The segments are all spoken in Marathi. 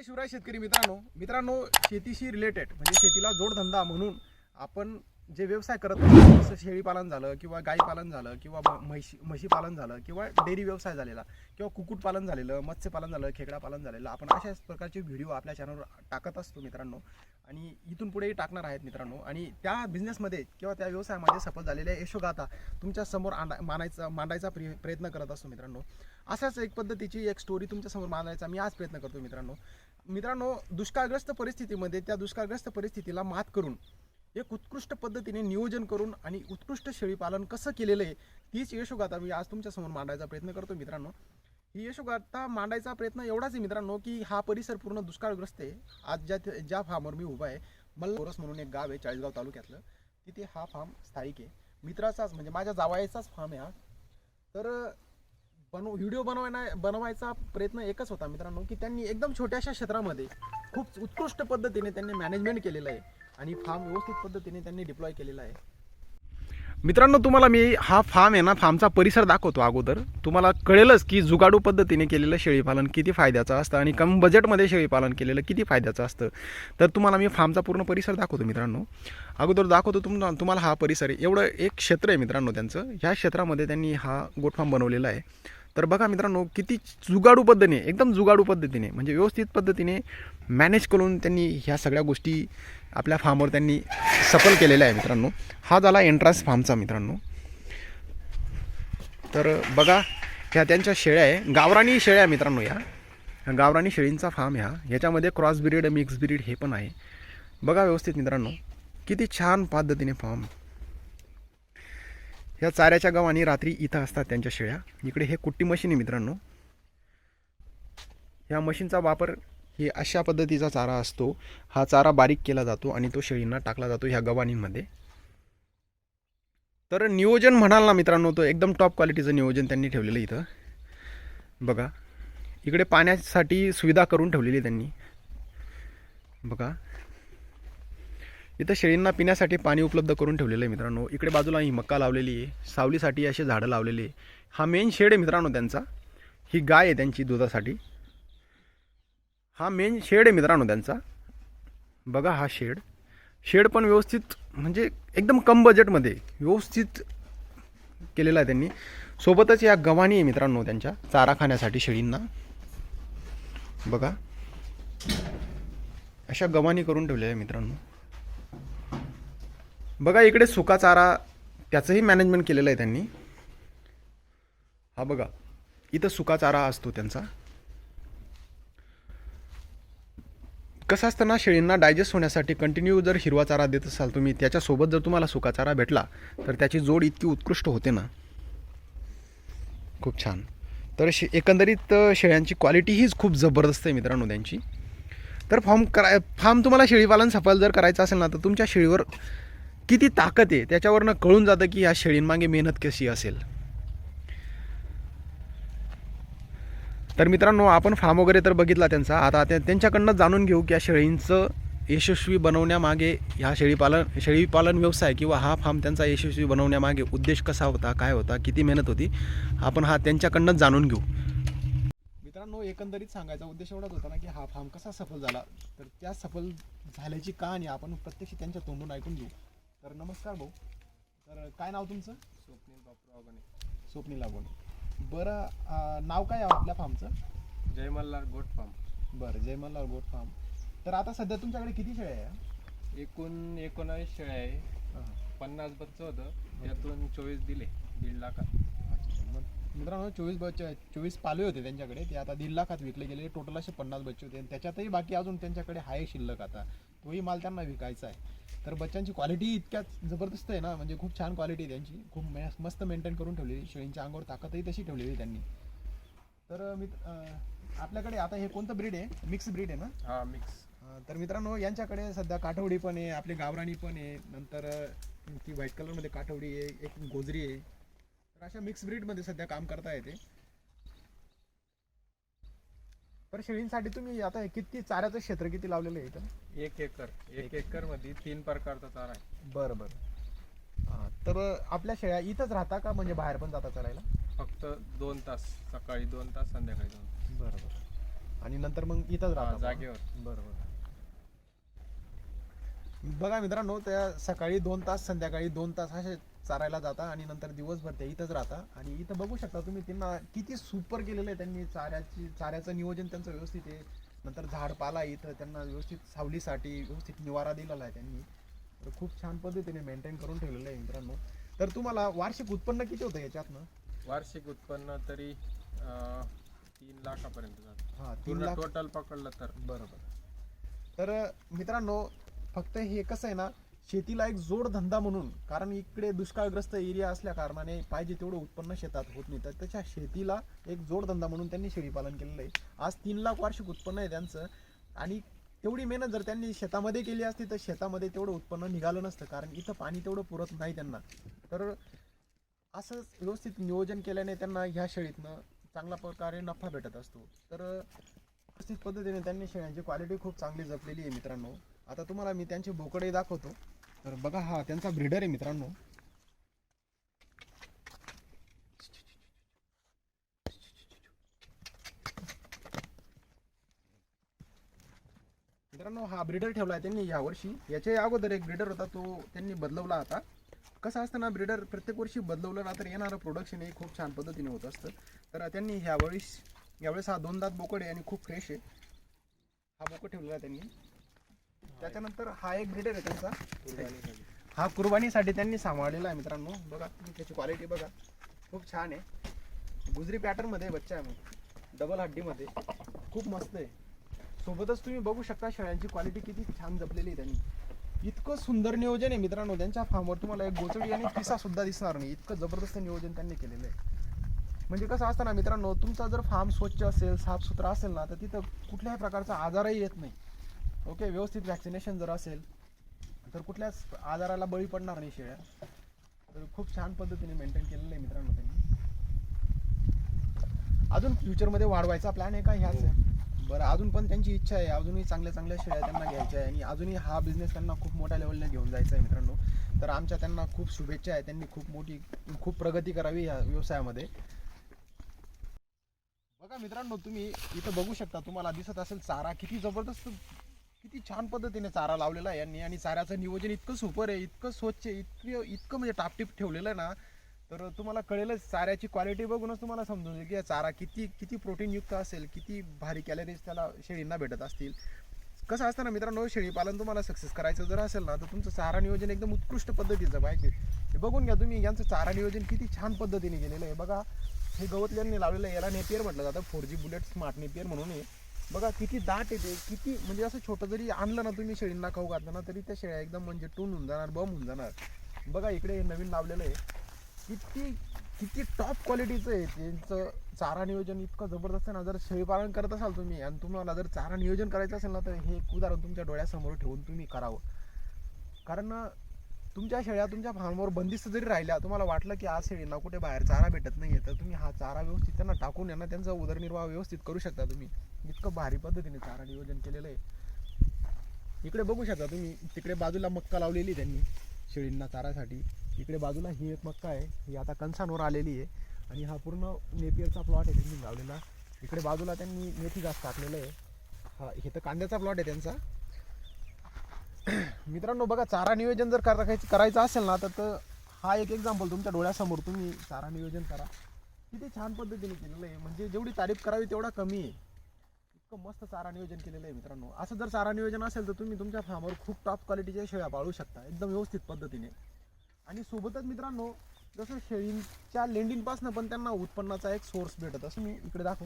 जय शिवराय शेतकरी मित्रांनो. मित्रांनो शेतीशी रिलेटेड म्हणजे शेतीला जोडधंदा म्हणून आपण जे व्यवसाय करत असतो जसं शेळीपालन झालं किंवा गाईपालन झालं किंवा म्हशी म्हशीपालन झालं किंवा डेअरी व्यवसाय झालेला किंवा कुक्कुटपालन झालेलं मत्स्यपालन झालं खेकडा पालन झालेलं आपण अशाच प्रकारचे व्हिडिओ आपल्या चॅनलवर टाकत असतो मित्रांनो. आणि इथून पुढेही टाकणार आहेत मित्रांनो. आणि त्या बिझनेसमध्ये किंवा त्या व्यवसायामध्ये सफल झालेल्या यशोगाथा तुमच्यासमोर आणा मांडायचा मांडायचा प्रयत्न करत असतो मित्रांनो. अशाच एक पद्धतीची एक स्टोरी तुमच्यासमोर मांडायचा मी आज प्रयत्न करतो मित्रांनो. मित्रांनो दुष्काळग्रस्त परिस्थितीमध्ये त्या दुष्काळग्रस्त परिस्थितीला मात करून एक उत्कृष्ट पद्धतीने नियोजन करून आणि उत्कृष्ट शेळीपालन कसं केलेलं आहे तीच यशोगाथा मी आज तुमच्यासमोर मांडायचा प्रयत्न करतो मित्रांनो. ही यशोगाथा मांडायचा प्रयत्न एवढाच आहे मित्रांनो की हा परिसर पूर्ण दुष्काळग्रस्त आहे. आज ज्या ज्या फार्मवर मी उभा आहे मल्लोरस म्हणून एक गाव आहे चाळीसगाव तालुक्यातलं. तिथे हा फार्म स्थायिक आहे. मित्राचाच म्हणजे माझ्या जावायचाच फार्म आहे हा. तर पण व्हिडिओ बनवायला बनवायचा प्रयत्न एकच होता मित्रांनो की त्यांनी एकदम छोट्याशा क्षेत्रामध्ये खूप उत्कृष्ट पद्धतीने त्यांनी मॅनेजमेंट केलेलं आहे आणि फार्म व्यवस्थित पद्धतीने त्यांनी डिप्लॉय केलेला आहे. मित्रांनो तुम्हाला मी हा फार्म आहे ना फार्मचा परिसर दाखवतो अगोदर. तुम्हाला कळेलच की जुगाडू पद्धतीने केलेलं शेळीपालन किती फायद्याचं असतं आणि कम बजेटमध्ये शेळीपालन केलेलं किती फायद्याचं असतं. तर तुम्हाला मी फार्मचा पूर्ण परिसर दाखवतो मित्रांनो. अगोदर दाखवतो तुम तुम्हाला हा परिसर आहे. एवढं एक क्षेत्र आहे मित्रांनो त्यांचं. ह्या क्षेत्रामध्ये त्यांनी हा गोट फार्म बनवलेला आहे. तर बघा मित्रांनो किती जुगाडू पद्धतीने एकदम जुगाडू पद्धतीने म्हणजे व्यवस्थित पद्धतीने मॅनेज करून त्यांनी ह्या सगळ्या गोष्टी आपल्या फार्मवर त्यांनी सफल केलेल्या आहे मित्रांनो. हा झाला एन्ट्रान्स फार्मचा मित्रांनो. तर बघा ह्या त्यांच्या शेळ्या आहे. गावरानी शेळ्या आहे मित्रांनो या गावरानी शेळींचा फार्म ह्या. ह्याच्यामध्ये क्रॉस ब्रीड मिक्स ब्रीड हे पण आहे. बघा व्यवस्थित मित्रांनो किती छान पद्धतीने फार्म ह्या चाऱ्याच्या गव्हाणी रात्री इथं असतात त्यांच्या शेळ्या. इकडे हे कुट्टी मशीन आहे मित्रांनो. ह्या मशीनचा वापर हे अशा पद्धतीचा चारा असतो. हा चारा बारीक केला जातो आणि तो शेळींना टाकला जातो ह्या गव्हाणींमध्ये. तर नियोजन म्हणाल ना मित्रांनो तो एकदम टॉप क्वालिटीचं नियोजन त्यांनी ठेवलेलं इथं. बघा इकडे पाण्यासाठी सुविधा करून ठेवलेली आहे त्यांनी. बघा इथं शेळींना पिण्यासाठी पाणी उपलब्ध करून ठेवलेलं आहे मित्रांनो. इकडे बाजूला ही मक्का लावलेली आहे. सावलीसाठी असे झाडं लावलेली आहे. हा मेन शेड आहे मित्रांनो त्यांचा. ही गाय आहे त्यांची दुधासाठी. हा मेन शेड आहे मित्रांनो त्यांचा. बघा हा शेड. शेड पण व्यवस्थित म्हणजे एकदम कम बजेटमध्ये व्यवस्थित केलेला आहे त्यांनी. सोबतच या गव्हाणी आहे मित्रांनो त्यांच्या चारा खाण्यासाठी शेळींना. बघा. अशा गव्हाणी करून ठेवलेल्या आहे मित्रांनो. बघा इकडे सुका चारा त्याचंही मॅनेजमेंट केलेलं आहे त्यांनी. हा बघा इथं सुका चारा असतो त्यांचा. कसं असतं ना शेळींना डायजेस्ट होण्यासाठी कंटिन्यू जर हिरवा चारा देत असाल तुम्ही त्याच्यासोबत जर तुम्हाला सुका चारा भेटला तर त्याची जोड इतकी उत्कृष्ट होते ना. खूप छान. तर शे एकंदरीत शेळ्यांची क्वालिटी हीच खूप जबरदस्त आहे मित्रांनो त्यांची. तर फार्म करा फार्म तुम्हाला शेळीपालन सफल जर करायचं असेल ना तर तुमच्या शेळीवर किती ताकद आहे त्याच्यावरनं कळून जातं की या शेळींमागे मेहनत कशी असेल. तर मित्रांनो आपण फार्म वगैरे तर बघितला त्यांचा. आता त्यांच्याकडनं जाणून घेऊ की या शेळींचं यशस्वी बनवण्यामागे ह्या शेळीपालन शेळीपालन व्यवसाय किंवा हा फार्म त्यांचा यशस्वी बनवण्यामागे उद्देश कसा होता काय होता किती मेहनत होती आपण हा त्यांच्याकडनंच जाणून घेऊ. मित्रांनो एकंदरीत सांगायचा उद्देश एवढाच होता ना की हा फार्म कसा सफल झाला. तर त्या सफल झाल्याची कहाणी आपण प्रत्यक्ष त्यांच्या तोंडून ऐकून घेऊ. तर नमस्कार भाऊ. तर काय नाव तुमचं? स्वप्नील बापू अवगणे स्वप्नील लागवणे बरं अं, नाव काय आहे आपल्या फार्मचं जय मल्हार गोट फार्म बरं जय मल्हार गोट फार्म तर आता सध्या तुमच्याकडे किती शेळ्या आहे? एकूण एकोणावीस शेळ्या आहे. पन्नास बच्चं होतं. त्यातून चोवीस दिले दीड लाखात. अच्छा. मग मित्रांनो चोवीस बच्चे चोवीस पाले होते त्यांच्याकडे. ते आता दीड लाखात विकले गेले. टोटल असे पन्नास बच्चे होते. आणि त्याच्यातही बाकी अजून त्यांच्याकडे आहे शिल्लक आता. तोही माल त्यांना विकायचा आहे. तर बच्चांची क्वालिटी इतक्यात जबरदस्त आहे ना म्हणजे खूप छान क्वालिटी आहे त्यांची. खूप मस्त मेंटेन करून ठेवलेली शेळींच्या अंगावर ताकदही तशी ठेवलेली आहे त्यांनी. तर मी आपल्याकडे आता हे कोणतं ब्रीड आहे? मिक्स ब्रीड आहे ना? हा मिक्स तर मित्रांनो यांच्याकडे सध्या काठवडी पण आहे आपली गावराणी पण आहे. नंतर ती व्हाईट कलरमध्ये काठवडी आहे एक गोजरी आहे. तर अशा मिक्स ब्रीडमध्ये सध्या काम करता येते. तर शेळींसाठी तुम्ही आता हे किती चाऱ्याचं क्षेत्र किती लावलेलं आहे इथं? एक एकर. एक एकरमध्ये तीन प्रकारचा चारा आहे. बरं बरं. हां तर आपल्या शेळ्या इथंच राहता का म्हणजे बाहेर पण जाता चरायला? फक्त दोन तास सकाळी दोन तास संध्याकाळी दोन तास. बरं बरं. आणि नंतर मग इथंच हा, राहतात जागेवर. बरोबर बघा मित्रांनो त्या सकाळी दोन तास संध्याकाळी दोन तास असे चारायला जाता आणि नंतर दिवसभर ते इथंच राहता. आणि इथं बघू शकता तुम्ही त्यांना किती सुपर केलेलं आहे त्यांनी चाऱ्याची चाऱ्याचं नियोजन त्यांचं व्यवस्थित आहे. नंतर झाडपाला इथं त्यांना व्यवस्थित सावलीसाठी व्यवस्थित निवारा दिलेला आहे त्यांनी. तर खूप छान पद्धतीने मेंटेन करून ठेवलेलं आहे मित्रांनो. तर तुम्हाला वार्षिक उत्पन्न किती होतं याच्यातनं? वार्षिक उत्पन्न तरी तीन लाखापर्यंत जातं. हा तीन पूर्ण लाख. टोटल पकडलं तर. बरोबर. तर मित्रांनो फक्त हे कसं आहे ना शेतीला एक जोडधंदा म्हणून कारण इकडे दुष्काळग्रस्त एरिया असल्या कारणाने पाहिजे तेवढं उत्पन्न शेतात होत नाही. तर त्याच्या शेतीला एक जोडधंदा म्हणून त्यांनी शेळीपालन केलेलं आहे. आज तीन लाख वार्षिक उत्पन्न आहे त्यांचं. आणि तेवढी मेहनत जर त्यांनी शेतामध्ये केली असती तर शेतामध्ये तेवढं उत्पन्न निघालं नसतं कारण इथं पाणी तेवढं पुरत नाही त्यांना. तर असं व्यवस्थित नियोजन केल्याने त्यांना ह्या शेळीतनं चांगल्या प्रकारे नफा भेटत असतो. तर व्यवस्थित पद्धतीने त्यांनी शेळ्यांची क्वालिटी खूप चांगली जपलेली आहे मित्रांनो. आता तुम्हाला मी त्यांचे बोकडे दाखवतो. तर बघा हा त्यांचा ब्रीडर आहे मित्रांनो. मित्रांनो हा ब्रीडर ठेवला आहे त्यांनी यावर्षी. याच्या अगोदर एक ब्रीडर होता तो त्यांनी बदलवला आता. कसं असतं ना ब्रीडर प्रत्येक वर्षी बदलवलं ना तर येणारं प्रोडक्शन हे खूप छान पद्धतीने होत असतं. तर त्यांनी ह्यावेळेस यावेळेस हा दोन दात बोकड आहे आणि खूप फ्रेश आहे. हा बोकड ठेवलेला आहे त्यांनी. त्याच्यानंतर हा एक ब्रीडर आहे त्यांचा. हा कुर्बानीसाठी त्यांनी सांभाळलेला आहे मित्रांनो. बघा त्याची क्वालिटी बघा. खूप छान आहे. गुजरी पॅटर्नमध्ये बच्चा आहे मग डबल हड्डीमध्ये. खूप मस्त आहे. सोबतच तुम्ही बघू शकता शेळ्यांची क्वालिटी किती छान जपलेली आहे त्यांनी. इतकं सुंदर नियोजन आहे मित्रांनो. त्यांच्या फार्मवर तुम्हाला एक गोचडी आणि पिसा सुद्धा दिसणार नाही. इतकं जबरदस्त नियोजन त्यांनी केलेलं आहे. म्हणजे कसं असतं ना मित्रांनो तुमचा जर फार्म स्वच्छ असेल साफसुथरा असेल ना तर तिथं कुठल्याही प्रकारचा आजारही येत नाही. ओके व्यवस्थित वॅक्सिनेशन जर असेल तर कुठल्याच आजाराला बळी पडणार नाही शेळ्या. तर खूप छान पद्धतीने मेंटेन केलेलं आहे मित्रांनो त्यांनी. अजून फ्युचरमध्ये वाढवायचा प्लॅन आहे का ह्याच? आहे बरं अजून पण त्यांची इच्छा आहे. अजूनही चांगल्या चांगल्या शेळ्या त्यांना घ्यायच्या आहे. आणि अजूनही हा बिझनेस त्यांना खूप मोठ्या लेवलने घेऊन जायचा आहे मित्रांनो. तर आमच्या त्यांना खूप शुभेच्छा आहे. त्यांनी खूप मोठी खूप प्रगती करावी या व्यवसायामध्ये. बघा मित्रांनो तुम्ही इथं बघू शकता तुम्हाला दिसत असेल चारा किती जबरदस्त किती छान पद्धतीने चारा लावलेला आहे यांनी. आणि चाऱ्याचं नियोजन इतकं सुपर आहे इतकं स्वच्छ आहे इतकं इतकं म्हणजे टापटीप ठेवलेलं आहे ना तर तुम्हाला कळेलच चाऱ्याची क्वालिटी बघूनच तुम्हाला समजून जाईल की या चारा किती किती प्रोटीनयुक्त असेल किती भारी कॅलरीज त्याला शेळींना भेटत असतील. कसं असतं ना मित्रांनो शेळीपालन तुम्हाला सक्सेस करायचं जर असेल ना तर तुमचं चारा नियोजन एकदम उत्कृष्ट पद्धतीचं पाहिजे हे बघून घ्या तुम्ही यांचं चारा नियोजन किती छान पद्धतीने केलेलं आहे. बघा हे गवत यांनी लावलेलं आहे याला नेपियर म्हटलं जातं four G bullet smart Napier म्हणून आहे. बघा किती दाट येते किती म्हणजे असं छोटं जरी आणलं ना तुम्ही शेळींना खाऊ घातलं ना तरी त्या शेळ्या एकदम म्हणजे टून होऊन जाणार बम होऊन जाणार. बघा इकडे हे नवीन लावलेलं आहे. किती किती टॉप क्वालिटीचं आहे त्यांचं चारा नियोजन इतकं जबरदस्त आहे ना. जर शेळीपालन करत असाल तुम्ही आणि तुम्हाला जर चारा नियोजन करायचं असेल ना तर हे एक उदाहरण तुमच्या डोळ्यासमोर ठेवून तुम्ही करावं. कारण तुमच्या शेळ्या तुमच्या फार्मवर बंदिस्त जरी राहिल्या तुम्हाला वाटलं की आज शेळींना कुठे बाहेर चारा भेटत नाही आहे तर तुम्ही हा चारा व्यवस्थित त्यांना टाकून यांना त्यांचा उदरनिर्वाह व्यवस्थित करू शकता तुम्ही. इतकं भारी पद्धतीने चारा नियोजन केलेलं आहे. इकडे बघू शकता तुम्ही तिकडे बाजूला मक्का लावलेली आहे त्यांनी शेळींना चारासाठी. इकडे बाजूला ही एक मक्का आहे ही आता कणसांवर आलेली आहे. आणि हा पूर्ण नेपियरचा प्लॉट आहे त्यांनी लावलेला. इकडे बाजूला त्यांनी मेथी घास टाकलेलं आहे. हा हे तर कांद्याचा प्लॉट आहे त्यांचा. मित्रांनो बघा चारा नियोजन जर करायचं करायचं असेल ना तर तर हा एक एक्झाम्पल तुमच्या डोळ्यासमोर तुम्ही चारा नियोजन करा. किती छान पद्धतीने केलेलं आहे. म्हणजे जेवढी तारीफ करावी तेवढा कमी आहे. इतकं मस्त चारा नियोजन केलेलं आहे मित्रांनो. असं जर चारा नियोजन असेल तर तुम्ही तुमच्या फार्मवर खूप टॉप क्वालिटीच्या शेळ्या पाळू शकता. एकदम व्यवस्थित पद्धतीने. आणि सोबतच मित्रांनो जसं शेळींच्या लेंडींपासून पण त्यांना उत्पन्नाचा एक सोर्स भेटत असं मी इकडे दाखव.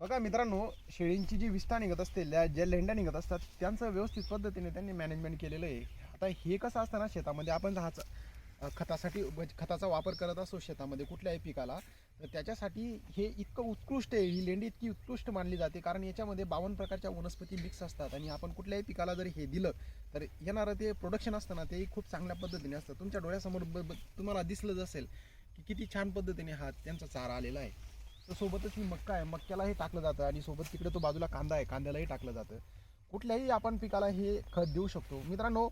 बघा मित्रांनो शेळींची जी विस्ता निघत असते ज्या ज्या लेंड्या निघत असतात त्यांचं व्यवस्थित पद्धतीने त्यांनी मॅनेजमेंट केलेलं आहे. आता हे कसं असतं ना शेतामध्ये आपण हा खतासाठी खताचा वापर करत असतो शेतामध्ये कुठल्याही पिकाला. तर त्याच्यासाठी हे इतकं उत्कृष्ट आहे ही लेंडी इतकी उत्कृष्ट मानली जाते. कारण याच्यामध्ये बावन्न प्रकारच्या वनस्पती मिक्स असतात आणि आपण कुठल्याही पिकाला जर हे दिलं तर येणारं ते प्रोडक्शन असतं ना तेही खूप चांगल्या पद्धतीने असतं. तुमच्या डोळ्यासमोर ब- ब- तुम्हाला दिसलंच असेल की किती छान पद्धतीने हा त्यांचा चारा आलेला आहे. तर सोबतच मी मक्का आहे. मक्क्यालाही टाकलं जातं आणि सोबत तिकडे तो बाजूला कांदा आहे. कांद्यालाही टाकलं जातं. कुठल्याही आपण पिकाला हे खत देऊ शकतो. मित्रांनो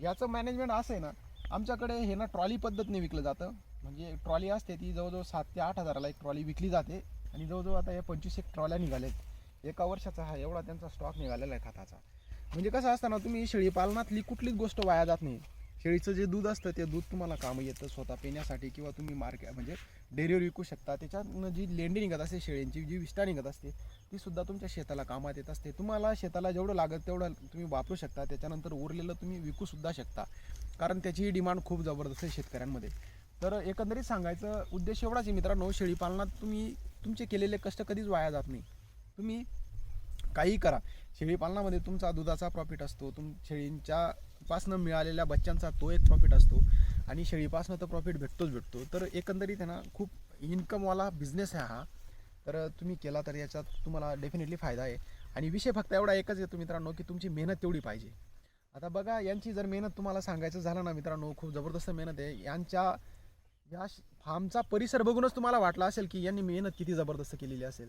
याचं मॅनेजमेंट असं आहे ना आमच्याकडे हे ना ट्रॉली पद्धतीने विकलं जातं. म्हणजे ट्रॉली असते ती जवळजवळ सात ते आठ हजाराला एक ट्रॉली विकली जाते. आणि जवळजवळ आता या पंचवीस एक ट्रॉल्या निघाल्यात. एका वर्षाचा हा एवढा त्यांचा स्टॉक निघालेला आहे खताचा. म्हणजे कसं असतं ना तुम्ही शेळीपालनातली कुठलीच गोष्ट वाया जात नाही. शेळीचं जे दूध असतं ते दूध तुम्हाला कामं येतं स्वतः पिण्यासाठी किंवा तुम्ही मार्केट म्हणजे डेअरीवर विकू शकता. त्याच्यातनं जी लेंडी निघत असते शेळींची जी विष्ठा निघत असते ती सुद्धा तुमच्या शेताला कामात येत असते. तुम्हाला शेताला जेवढं लागत तेवढं तुम्ही वापरू शकता. त्याच्यानंतर उरलेलं तुम्ही विकूसुद्धा शकता. कारण त्याची डिमांड खूप जबरदस्त आहे शेतकऱ्यांमध्ये. तर एकंदरीत सांगायचं उद्देश एवढाच आहे मित्रांनो शेळी पालनात तुम्ही तुमचे केलेले कष्ट कधीच वाया जात नाही. तुम्ही काही करा. शेळी पालनामध्ये तुमचा दुधाचा प्रॉफिट असतो तुम शेळींच्या पासनं मिळालेल्या बच्चांचा तो एक प्रॉफिट असतो आणि शेळीपासनं तर प्रॉफिट भेटतोच भेटतो. तर एकंदरीत आहे ना खूप इन्कमवाला बिझनेस आहे हा. तर तुम्ही केला तर याच्यात तुम्हाला डेफिनेटली फायदा आहे. आणि विषय फक्त एवढा एकच येतो मित्रांनो की तुमची मेहनत तेवढी पाहिजे. आता बघा यांची जर मेहनत तुम्हाला सांगायचं झालं ना मित्रांनो खूप जबरदस्त मेहनत आहे. यांच्या या श- फार्मचा परिसर बघूनच तुम्हाला वाटलं असेल की यांनी मेहनत किती जबरदस्त केलेली असेल.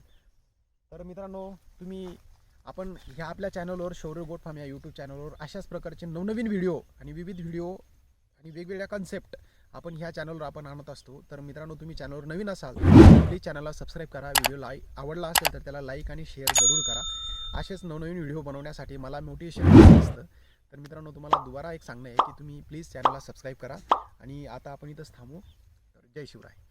तर मित्रांनो तुम्ही आपण ह्या आपल्या चॅनलवर शौर्य गोट फार्म या यूट्यूब चॅनलवर अशाच प्रकारचे नवनवीन व्हिडिओ आणि विविध व्हिडिओ आणि वेगवेगळ्या कन्सेप्ट आपण ह्या चॅनलवर आपण आणत असतो. तर मित्रांनो तुम्ही चॅनलवर नवीन असाल तर प्लीज चॅनलला सबस्क्राईब करा. व्हिडिओ लाईक आवडला असेल तर त्याला लाईक आणि शेअर जरूर करा. असेच नवनवीन व्हिडिओ बनवण्यासाठी मला मोटिवेशन असतं. तर मित्रांनो तुम्हाला दुबारा एक सांगणं आहे की तुम्ही प्लीज चॅनलला सबस्क्राईब करा. आणि आता आपण इथंच थांबू. जय शिवराय